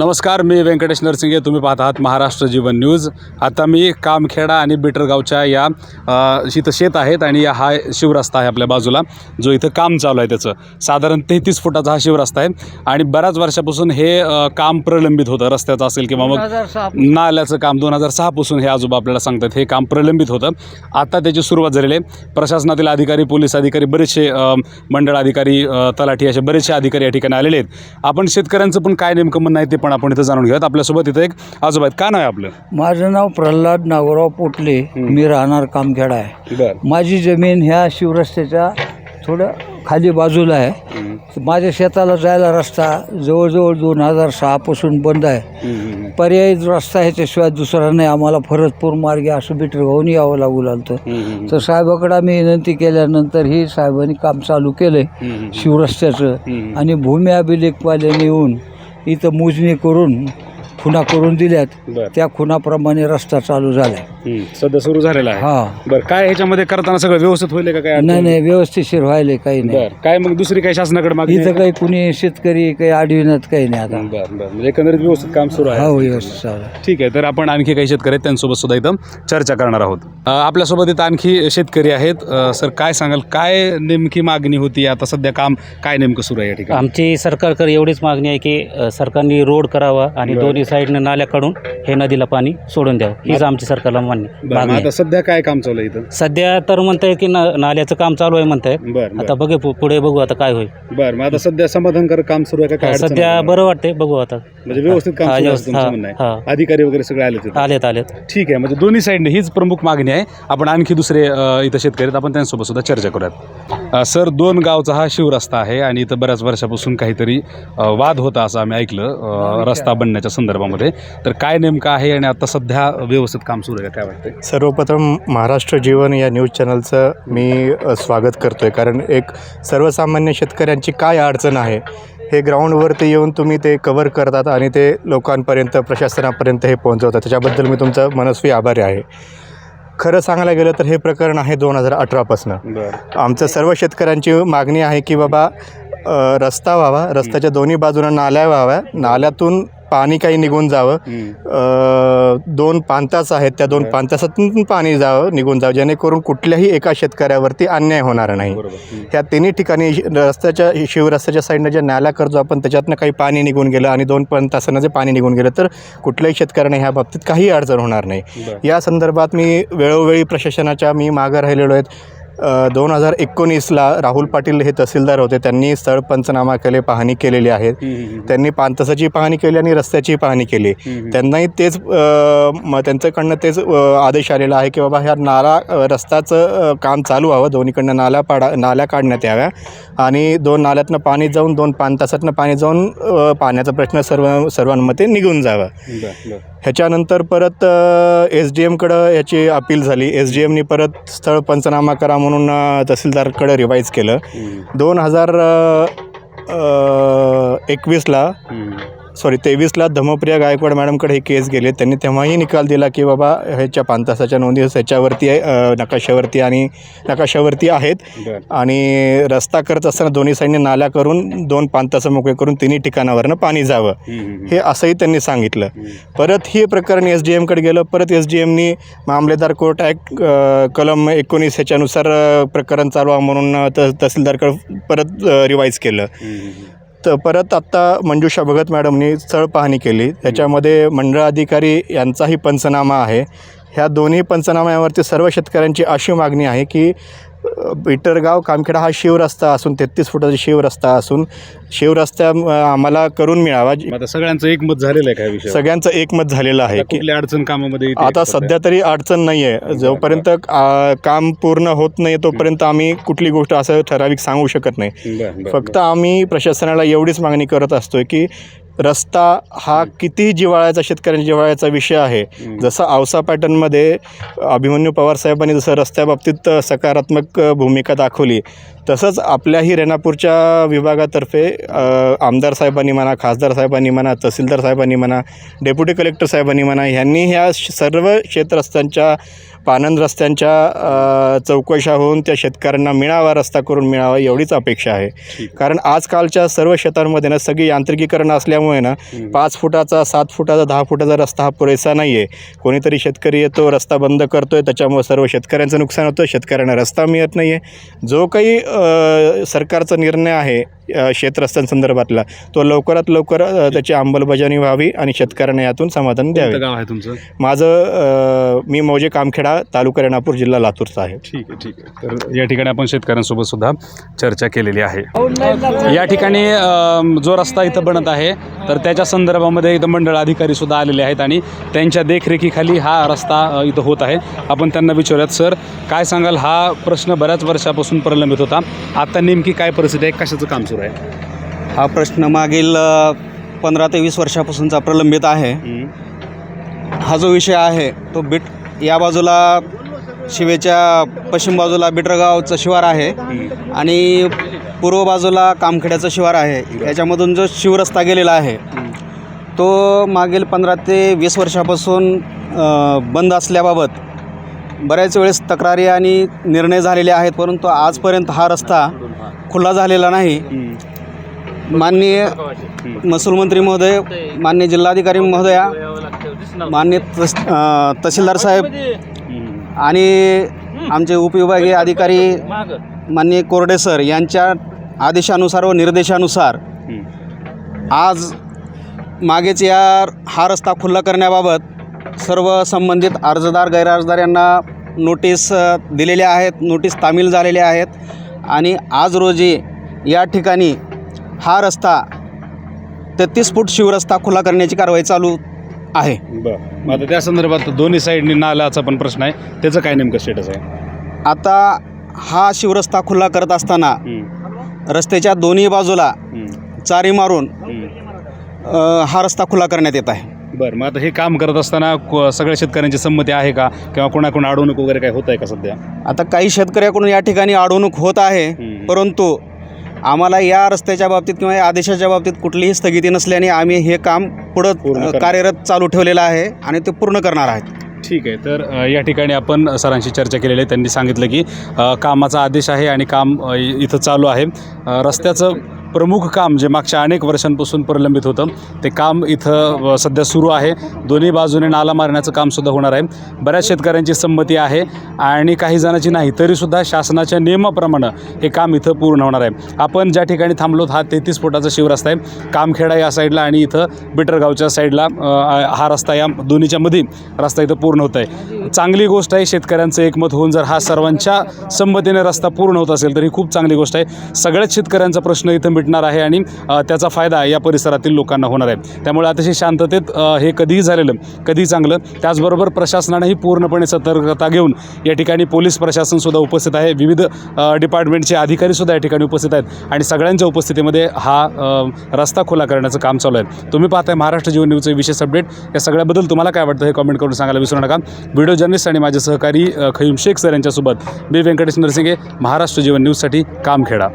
नमस्कार मी व्यंकटेश नरसिंगे. तुम्ही पाहत आहात महाराष्ट्र जीवन न्यूज. आता मी कामखेडा आणि बिटरगावच्या या इथं शेत आहेत आणि हा शिवरस्ता आहे आपल्या बाजूला. जो इथं काम चालू आहे त्याचं. साधारण तेहतीस फुटाचा हा शिवरस्ता आहे. आणि बऱ्याच वर्षापासून हे काम प्रलंबित होतं. रस्त्याचं असेल किंवा मग नाल्याचं काम दोन हजार सहापासून हे आजोबा आपल्याला सांगतात. हे काम प्रलंबित होतं. आता त्याची सुरुवात झालेली आहे. प्रशासनातील अधिकारी पोलीस अधिकारी बरेचसे मंडळ अधिकारी तलाठी असे बरेचसे अधिकारी या ठिकाणी आलेले आहेत. आपण शेतकऱ्यांचं पण काय नेमकं म्हणणं आहे ते पण आपण इथं जाणून घेऊयात. आपल्यासोबत इथं एक आजोबा आहेत. काय नाव आहे आपलं? माझं नाव प्रल्हाद नागोराव पोटले. मी राहणार कामखेडा आहे. बरं. माझी जमीन ह्या शिवरस्त्याच्या थोडं खाली बाजूला आहे. माझ्या शेताला जायला रस्ता जवळजवळ दोन हजार सहापासून बंद आहे. पर्यायी रस्ता ह्याच्याशिवाय दुसरा नाही. आम्हाला फरजपूर मार्गे असं बिटरगावून यावं लागू लागतं. तर साहेबाकडे आम्ही विनंती केल्यानंतर ही साहेबांनी काम चालू केलं शिवरस्त्याचं. आणि भूमी अभिलेखवाल्याने येऊन इथं मोजणी करून खुणा करून दिल्यात बरं. त्या खुणाप्रमाणे रस्ता चालू हम्म. सध्या सुरू झालेला आहे. हा. बरं काय ह्याच्यामध्ये करताना सगळं व्यवस्थित होईल का काय अडचण? नाही नाही व्यवस्थितशीर व्हायले काही नाही. बरं काय मग दुसरी काही शासनाकडे मागणी आहे इथं काही कुणी शेतकरी काही अडविण्यात काही नाही आता? बरं बरं म्हणजे एकंदरीत व्यवस्थित काम सुरू आहे. हो व्यवस्थित चालू आहे. ठीक आहे तर आपण आणखी काही शेतकरी आहेत त्यांच्यासोबत सुद्धा इथं चर्चा करणार आहोत. अ, आपल्यासोबत इथं आणखी शेतकरी आहेत. अ, सर काय सांगाल? काय नेमकी मागणी होती? आता सध्या काम काय नेमकं सुरू आहे या ठिकाणी? आमची सरकारकडे एवढीच मागणी आहे की अ, सरकारने रोड करावा आणि बरं. दोन्ही साईडनं नाल्या काढून हे नदीला पाणी सोडून द्यावं. हीच आमची सरकारला मान्य बरं मागणी आहे. आता सध्या काय काम चालू आहे इथं? सध्या तर म्हणताय की ना नाल्याचं काम चालू आहे म्हणताय. बरं आता बरं बघे पु- पुढे बघू आता काय होईल. बरं मग आता सध्या समाधानकारक काम सुरू आहे का? काय अडचण सध्या? बरं वाटतंय बघू आता. म्हणजे व्यवस्थित काम हा, सुरू आहे व्यवस्थित. तुमचं हा, म्हणणं आहे. हा. अधिकारी वगैरे सगळे आले तिथं आलेत आलेत. ठीक आहे म्हणजे दोन्ही साईडने हीच प्रमुख मागणी आहे. आपण आणखी दुसरे अ, इथं शेतकरी आहेत. आपण त्यांच्यासोबत सुद्धा चर्चा करूयात. अ, सर दोन गावचा हा शिवरस्ता आहे आणि इथं बऱ्याच वर्षापासून काहीतरी अ, वाद होता असं आम्ही ऐकलं. अ, रस्ता बनण्याच्या संदर्भामध्ये. तर काय नेमकं आहे आणि आता सध्या व्यवस्थित काम सुरू आहे? काय वाटतंय? सर्वप्रथम महाराष्ट्र जीवन या न्यूज चॅनलचं मी स्वागत करतो आहे कारण एक सर्वसामान्य शेतकऱ्यांची काय अडचण आहे हे ग्राउंडवरती येऊन तुम्ही ते कवर करतात आणि ते लोकांपर्यंत प्रशासनापर्यंत हे पोहोचवतात. त्याच्याबद्दल मी तुमचा मनस्वी आभारी आहे. खरं सांगायला गेलं तर हे प्रकरण आहे दोन हजार अठरापासनं आमचं सर्व शेतकऱ्यांची मागणी आहे की बाबा रस्ता व्हावा रस्त्याच्या दोन्ही बाजूनं नाल्या व्हाव्या. नाल्यातून पाणी काही निघून जावं. अ, दोन पांतास आहेत त्या दोन पांतासातून पण जावं निघून जावं. जेणेकरून कुठल्याही एका शेतकऱ्यावरती अन्याय होणार नाही. ह्या तिन्ही ठिकाणी शि- रस्त्याच्या शिवरस्त्याच्या साईडनं जे नाल्या करतो आपण त्याच्यातनं काही पाणी निघून गेलं आणि दोन पण तासानं जे पाणी निघून गेलं तर कुठल्याही शेतकऱ्याने ह्या बाबतीत काही अडचण होणार नाही. या संदर्भात मी वेळोवेळी प्रशासनाच्या मी मागं राहिलेलो आहेत. दोन हजार एकोणीसला राहुल पाटील हे तहसीलदार होते. त्यांनी स्थळ पंचनामा केले पाहणी केलेली आहे त्यांनी पानतसाची पाहणी केली आणि रस्त्याची पाहणी केली. त्यांनाही तेच त्यांच्याकडनं तेच आदेश आलेला आहे की बाबा ह्या नाला रस्त्याचं काम चालू व्हावं. दोन्हीकडनं नाल्या पाडा नाल्या काढण्यात याव्या. आणि दोन नाल्यातनं पाणी जाऊन दोन पान तासातनं पाणी जाऊन पाण्याचा प्रश्न सर्व सर्वांमध्ये निघून जावा. ह्याच्यानंतर परत एस डी एमकडं याची अपील झाली. एस डी एमनी परत स्थळ पंचनामा करा म्हणून अ, तहसीलदारकडं रिवाईज केलं. दोन हजार एकवीसला सॉरी तेवीसला धमप्रिया गायकवाड मॅडमकडे हे केस गेले. त्यांनी तेव्हाही निकाल दिला की बाबा ह्याच्या पाच तासाच्या नोंदी ह्याच्यावरती आहे नकाशावरती आणि नकाशावरती आहेत. आणि रस्ता करत असताना दोन्ही साईडने नाल्या करून दोन पाच तासं मोकळे करून तिन्ही ठिकाणावरनं पाणी जावं. हे असंही त्यांनी सांगितलं. परत हे प्रकरण एस डी एमकडे गेलं. परत एस डी एमनी मामलेदार कोर्ट ॲक्ट कलम एकोणीस ह्याच्यानुसार प्रकरण चालवा म्हणून त तहसीलदारकडे परत रिवाईज केलं. तर परत आत्ता मंजुषा भगत मॅडमनी स्थळ पाहणी केली. त्याच्यामध्ये मंडळ अधिकारी यांचाही पंचनामा आहे. ह्या दोन्ही पंचनाम्यावरती सर्व शेतकऱ्यांची अशी मागणी आहे की अ, बिटरगाव कामखेडा हा शिवरस्ता असून तेहतीस फुटाचा शिवरस्ता असून शिवरस्ता आम्हाला करून मिळावा. आता सगळ्यांचं एकमत झालेलं आहे काय विषय सगळ्यांचं एकमत झालेलं आहे की अडचण कामामध्ये आता सध्या? तरी अडचण नाही आहे जोपर्यंत काम पूर्ण होत नाही तोपर्यंत आम्ही कुठली गोष्ट असं ठराविक सांगू शकत नाही. फक्त आम्ही प्रशासनाला एवढीच मागणी करत असतोय की रस्ता हा किती जिव्हाळ्याचा शेतकऱ्यांच्या जिव्हाळ्याचा विषय आहे. जसं औसा पॅटर्नमध्ये अभिमन्यू पवार साहेबांनी जसं रस्त्याबाबतीत सकारात्मक भूमिका दाखवली तसंच आपल्याही रेणापूरच्या विभागातर्फे आमदार साहेबांनी म्हणा खासदार साहेबांनी म्हणा तहसीलदार साहेबांनी म्हणा डेप्युटी कलेक्टर साहेबांनी म्हणा ह्यांनी ह्या श- सर्व शेतरस्त्यांच्या पानंद रस्त्यांच्या चौकशा होऊन त्या शेतकऱ्यांना मिळावा रस्ता करून मिळावा एवढीच अपेक्षा आहे. कारण आजकालच्या सर्व शेतांमध्ये ना सगळी यांत्रिकीकरण असल्यामुळे ना पाच फुटाचा सात फुटाचा दहा फुटाचा रस्ता हा पुरेसा नाही आहे कोणीतरी शेतकरी येतो रस्ता बंद करतो आहे त्याच्यामुळे सर्व शेतकऱ्यांचं नुकसान होतं शेतकऱ्यांना रस्ता मिळत नाही आहे जो काही सरकारचा निर्णय आहे शेतरस्त्यांसंदर्भातला तो लवकरात लवकर त्याची अंमलबजावणी व्हावी आणि शेतकऱ्यांना यातून समाधान द्यावे. गाव आहे तुमचं? माझं मी मौजे कामखेडा तालुका रेणापूर जिल्हा लातूरचा आहे. ठीक आहे ठीक आहे. तर या ठिकाणी आपण शेतकऱ्यांसोबत सुद्धा चर्चा केलेली आहे. या ठिकाणी अम, जो रस्ता इथं बनत आहे तर त्याच्या संदर्भामध्ये इथं मंडळ अधिकारी सुद्धा आलेले आहेत आणि त्यांच्या देखरेखीखाली हा रस्ता अ, इथं होत आहे. आपण त्यांना विचारूयात सर काय सांगाल? हा प्रश्न बऱ्याच वर्षापासून प्रलंबित होता. आता नेमकी काय परिस्थिती आहे? कशाचं काम सुरू आहे? हा प्रश्न मागील पंधरा ते वीस वर्षापासूनचा प्रलंबित आहे. हा जो विषय आहे तो बीट या बाजूला शिवेच्या पश्चिम बाजूला बिटरगावचं शिवार आहे. आणि पूर्व बाजूला कामखेड्याचं शिवार आहे. याच्यामधून जो शिवरस्ता गेलेला आहे तो मागील पंधरा ते वीस वर्षापासून बंद असल्याबाबत बऱ्याच वेळेस तक्रारी आणि निर्णय झालेले आहेत परंतु आजपर्यंत हा रस्ता खुला झालेला नाही. माननीय महसूल मंत्री महोदय मान्य जिल्हाधिकारी महोदया मान्य तस तहसीलदार साहेब आणि आमचे उपविभागीय अधिकारी माननीय कोरडे सर यांच्या आदेशानुसार व निर्देशानुसार आज मागेच या हा रस्ता खुल्ला करण्याबाबत सर्व संबंधित अर्जदार गैरअर्जदार यांना नोटीस दिलेल्या आहेत. नोटीस तामील झालेल्या आहेत. आणि आज रोजी या ठिकाणी हा रस्ता तेहतीस फूट शिवरस्ता खुला करण्याची कारवाई चालू आहे. बरं. आता त्या संदर्भात दोन्ही साईडनी नाल्याचा पण प्रश्न आहे. त्याचं काय नेमकं स्टेटस आहे? आता हा शिवरस्ता खुला करत असताना रस्त्याच्या दोन्ही बाजूला चारी मारून हा रस्ता खुला करण्यात येत आहे. बरं मग आता हे काम करत असताना को- सगळ्या शेतकऱ्यांची संमती आहे का? किंवा कोणाकोण अडवणूक वगैरे काय होत आहे का सध्या? आता काही शेतकऱ्याकडून या ठिकाणी अडवणूक होत आहे हम्म. परंतु आम्हाला या रस्त्याच्या बाबतीत किंवा या आदेशाच्या बाबतीत कुठलीही स्थगिती नसल्याने आम्ही हे काम पूर्ण पुढं करणार. कार्यरत चालू ठेवलेलं आहे आणि ते पूर्ण करणार आहेत. ठीक आहे तर अ, या ठिकाणी आपण सरांशी चर्चा केलेली आहे. त्यांनी सांगितलं की अ, कामाचा आदेश आहे आणि काम अ, इ- इथं चालू आहे. अ, रस्त्याचं प्रमुख काम जे मागच्या अनेक वर्षांपासून प्रलंबित होतं ते काम इथं सध्या सुरू आहे. दोन्ही बाजूने नाला मारण्याचं कामसुद्धा होणार आहे. बऱ्याच शेतकऱ्यांची संमती आहे आणि काही जणांची नाही तरीसुद्धा शासनाच्या नियमाप्रमाणे हे काम इथं पूर्ण होणार आहे. आपण ज्या ठिकाणी थांबलोत हा तेहतीस फुटाचा शिवरस्ता आहे. कामखेडा या साईडला आणि इथं बिटरगावच्या साईडला हा रस्ता या दोन्हीच्या मध्ये रस्ता इथं पूर्ण होत आहे. चांगली गोष्ट आहे शेतकऱ्यांचं एकमत होऊन जर हा सर्वांच्या संमतीने रस्ता पूर्ण होत असेल तर ही खूप चांगली गोष्ट आहे. सगळ्याच शेतकऱ्यांचा प्रश्न इथं मिटणार आहे आणि त्याचा फायदा या परिसरातील लोकांना होणार आहे. त्यामुळे अतिशय शांततेत हे कधीही झालेलं कधीही चांगलं त्याचबरोबर प्रशासनानेही पूर्णपणे सतर्कता घेऊन या ठिकाणी पोलीस प्रशासनसुद्धा उपस्थित आहे. विविध डिपार्टमेंटचे अधिकारीसुद्धा या ठिकाणी उपस्थित आहेत आणि सगळ्यांच्या उपस्थितीमध्ये हा रस्ता खुला करण्याचं काम चालू आहे. तुम्ही पाहताय महाराष्ट्र जीवन न्यूजचे विशेष अपडेट. या सगळ्याबद्दल तुम्हाला काय वाटतं हे कमेंट करून सांगायला विसरू नका. व्हिडिओ जर्नलिस्ट आणि माझे सहकारी खयूम शेख सर यांच्यासोबत मी व्यंकटेश नरसिंगे महाराष्ट्र जीवन न्यूजसाठी कामखेडा.